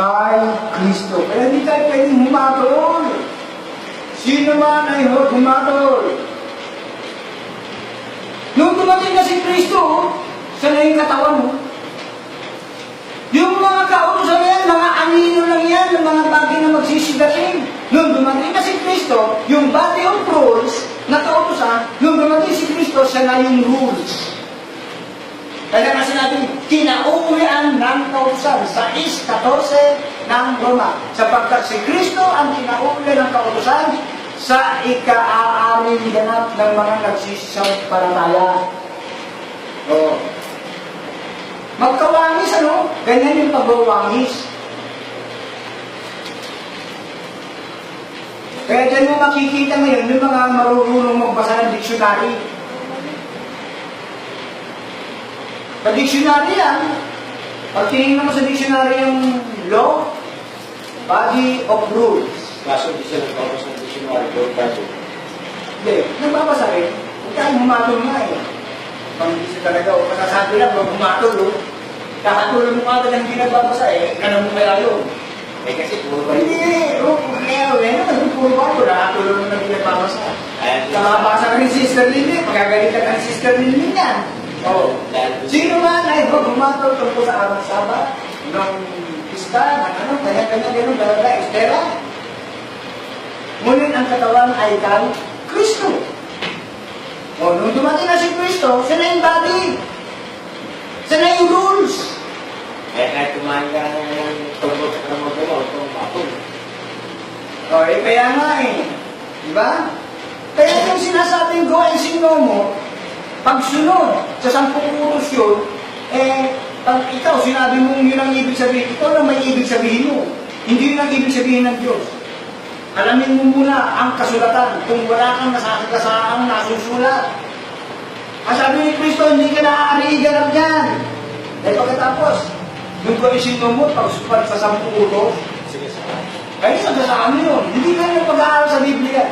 kay Kristo. Kaya hindi tayo pwedeng humatol. Sino man ay humatol. Nung dumating na si Kristo, siya na katawan mo. Yung mga kautosan yan, mga anino lang yan, ng mga bagay na magsisigating. Nung dumating na si Kristo, yung body of rules na kautosan, nung dumating si Kristo, siya na yung rules. Kaya nga sinabi, kinauwian na 6.14 ng Roma. Sapagkat si Kristo ang kinaunle ng kautosan sa ika-aaming ganap ng mga nagsisisang parataya. O, magkawangis, ano? Ganyan yung pagbawangis. Kaya dyan mo makikita ngayon yung mga marurunong magbasa ng dictionary. Sa dictionary yan, pag tinignan mo sa dictionary yung law, body of rules. Kaso di siya nagpapos ng dictionary ko, kaso. Hindi, nagbabasa rin. Huwag kang humatol nga eh. Pag hindi siya talaga, o masasabi lang, huwag humatol o. Kakatulong mo agad ang hindi nagbabasa eh. Ganun mo kaya yun. Eh kasi puro ba Hindi, o, kaya o, yan naman, puro ba ito, nakatulong mo na hindi nagbabasa. Ayan. Nakabasa ka rin Sister Lily, pagkagalitan ka ni Sister Lily yan. Dahil Sino man ay humatol tungkol sa araw Sabat, ng pista, ng ano, kanya-kanya gano'n, dalaga, estera. Ngunit ang katawan ay kay Kristo. O, nung dumating na si Kristo, siya na yung body. Siya na yung rules. Kaya kahit kumain ka ng tungkol sa kamot mo, ito mapul. O, eh, kaya nga eh. Di ba? Kaya yung sinasabing go and sing no mo, pagsunod sa sampung utos yun, eh, pag ikaw sinabi mong yun ang ibig sabihin, ikaw lang may ibig sabihin mo. Hindi yun ang ibig sabihin ng Diyos. Alamin mo muna ang kasulatan kung wala kang nasasagasaang nasusulat. Ang sabi ni Kristo, hindi ka naaari iganap yan. Eh pagkatapos, yung sing no mo, pag sa sampung utos, kaya sa amin yun, hindi ka na pag-aaral sa Biblia.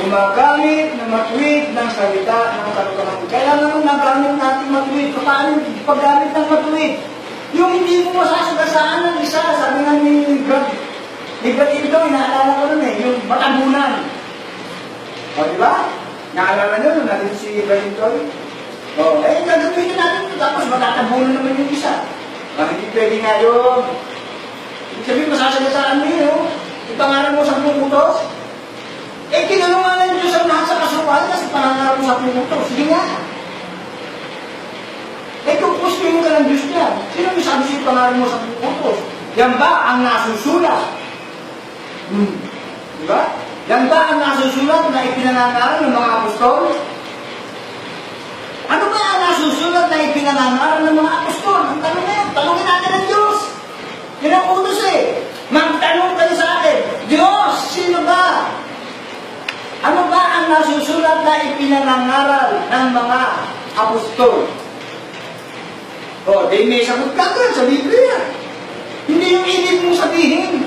Gumagamit na matuwid ng salita ng kalukuhan. Kaya naman nagamit natin matuwid. Paano yung paggamit ng matuwid? Yung hindi mo masasagasaan ng isa, sabi nga ni Brad, ni Brad Ito, inaalala ko nun eh, yung matabunan. O, di ba? Naalala nyo nung natin si Brad Ito? O, eh, gagamitin natin ito, tapos matatabunan naman yung isa. Ah, hindi pwede nga yun. Sabihin, masasagasaan mo yun, oh. Ipangalan mo sa utos. Eh, kinalungan ng Diyos ang lahat sa kasukaan kasi mo sa utos. Sige nga. Eh, kung puspin mo ka ng Diyos niya, sino may sabi sa'yo pangalan mo sa utos? Yan ba ang nasusulat? Hmm. Di ba? Yan ba ang nasusulat na ipinangangaral ng mga apostol? Ano ba ang nasusulat na ipinangangaral ng mga apostol? Ang tanong na yan, tanongin natin ang Diyos. Yan ang utos eh. Magtanong kayo sa akin, Diyos, sino ba? Ano ba ang nasusulat na ipinangangaral ng mga apostol? O, di may sagot ka agad sa Biblia. Hindi yung ibig mong sabihin.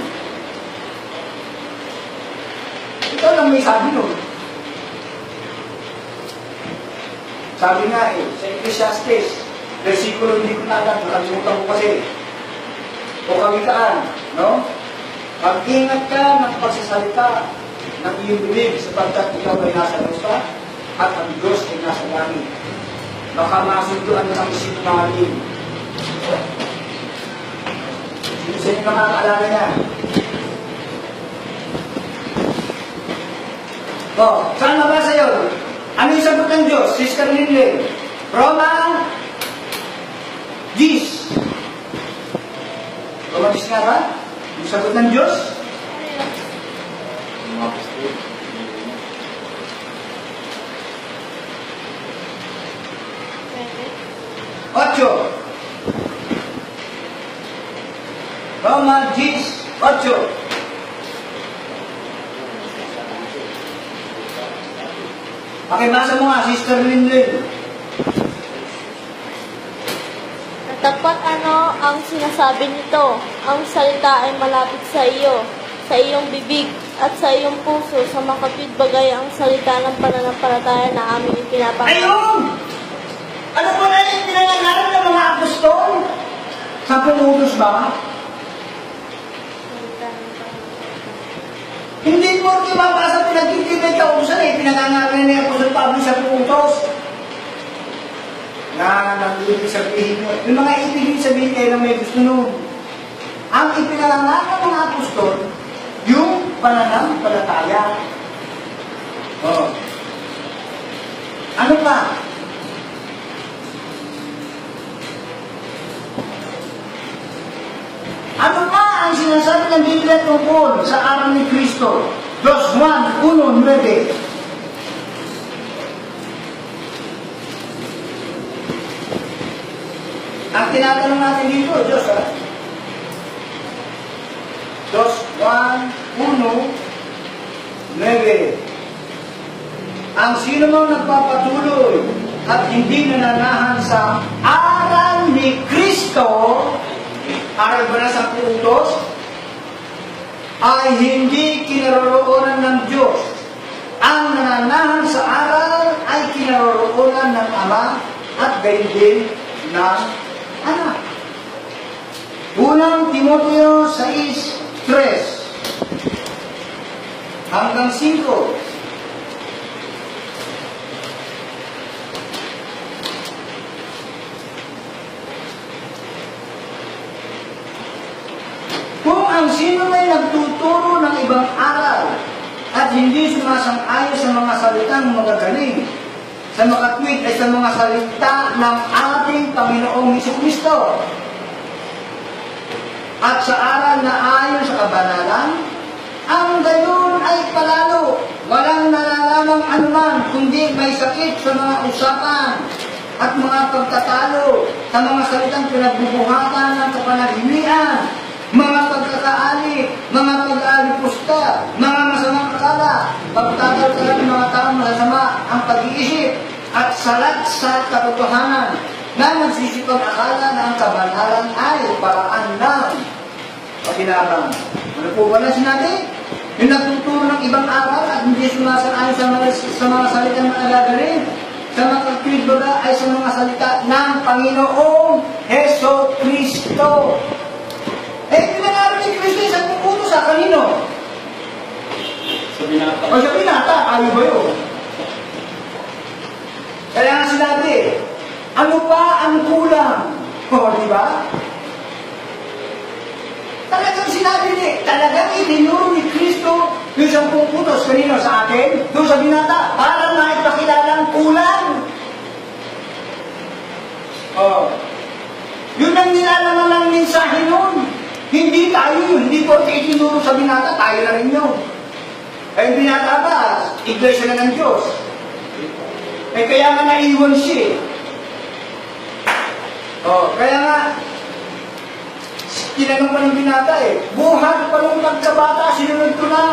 Ikaw lang may sabi nun. Sabi nga eh, sa Ecclesiastes, versikulo hindi ko na alam, nakalimutan ko kasi. O kawikaan, no? Mag-ingat ka ng pagsasalita ng iyong bibig sapagkat ikaw ay nasa lupa at ang Diyos ay nasa langit. Baka masunduan ng sinungaling. Sino sa inyo nakakaalala niya? O, saan nabasa yun? Ano yung sagot ng Diyos? Sister Linley. Roma 10. Roma 10 nga ba? Yung sagot ng Diyos? Ocho. Roma 10, 8. Pakibasa mo nga, Sister Linley. Tapat ano ang sinasabi nito? Ang salita ay malapit sa iyo, sa iyong bibig at sa iyong puso sa makapitbagay ang salita ng pananampalataya na aming ipinapakita. Ayun! Ano po na yung pinangangaral ng mga apostol? Sa pulutos ba? Hindi po ito mabasa pinagkikinit na usan eh. Pinangangaral ni Apostol Pablo sa pulutos. Na nag-ibig sabihin mo. Yung mga ibig sabihin kayo na may gusto nun. Ang ipinangangaral ng mga apostol, yung pananampalataya. Oh. Ano pa? Ano pa ang sinasabi ng Biblia tungkol sa araw ni Kristo? Dos 1, 1, 9. Ang tinatanong natin dito, Diyos, ah. ha? Diyos, 1.1.9 Ang sino mang nagpapatuloy at hindi nananahan sa aral ni Kristo, aral ba na sa puntos? Ay hindi kinaroroonan ng Diyos. Ang nananahan sa aral ay kinaroroonan ng Ama at gayon din ng Anak. Unang Timoteo 6, 6.3 hanggang 5 Kung ang sino may nagtuturo ng ibang aral at hindi sumasang-ayon sa mga salitang magagaling, sa makatwid ay sa mga salita ng ating Panginoong Kristo at sa aral na kabanalan, ang gayon ay palalo, walang nalalamang anuman, kundi may sakit sa mga usapan at mga pagtatalo sa mga salitang pinagbubuhatan ng kapanaginian, mga pagkakaali, mga pag-aalipusta, mga masamang akala, pagtataltalan ng mga taong masama ang pag-iisip at salat sa katotohanan na nagsisipag akala na ang kabanalan ay paraan ng pakinabang. Ano po ba na sinabi? Yung nagtuturo ng ibang aral at hindi sumasang-ayon sa mga, sa mga salita ng alagarin, sa mga baga ay sa mga salita ng Panginoong Heso Kristo. Eh, pinangaral ni Kristo sa puputo sa kanino? Sa binata. O sa pinata, ayaw ba yun? Kaya nga sinabi, ano pa ang kulang? O, di ba? Talagang sinabi ni, talagang itinuro ni Kristo yung sampung putos kanino sa atin, doon sa binata, para maipakilala ang kulang. Oh. Yun ang nilalaman ng mensahe nun. Hindi tayo yun. Hindi po itinuro sa binata, tayo na rin yun. Ay binata ba? Iglesia na ng Diyos. Eh kaya nga naiwan siya. eh. Oh, kaya nga, tinanong pa ng binata eh, buhat pa nung pagkabata, sinunod ko na.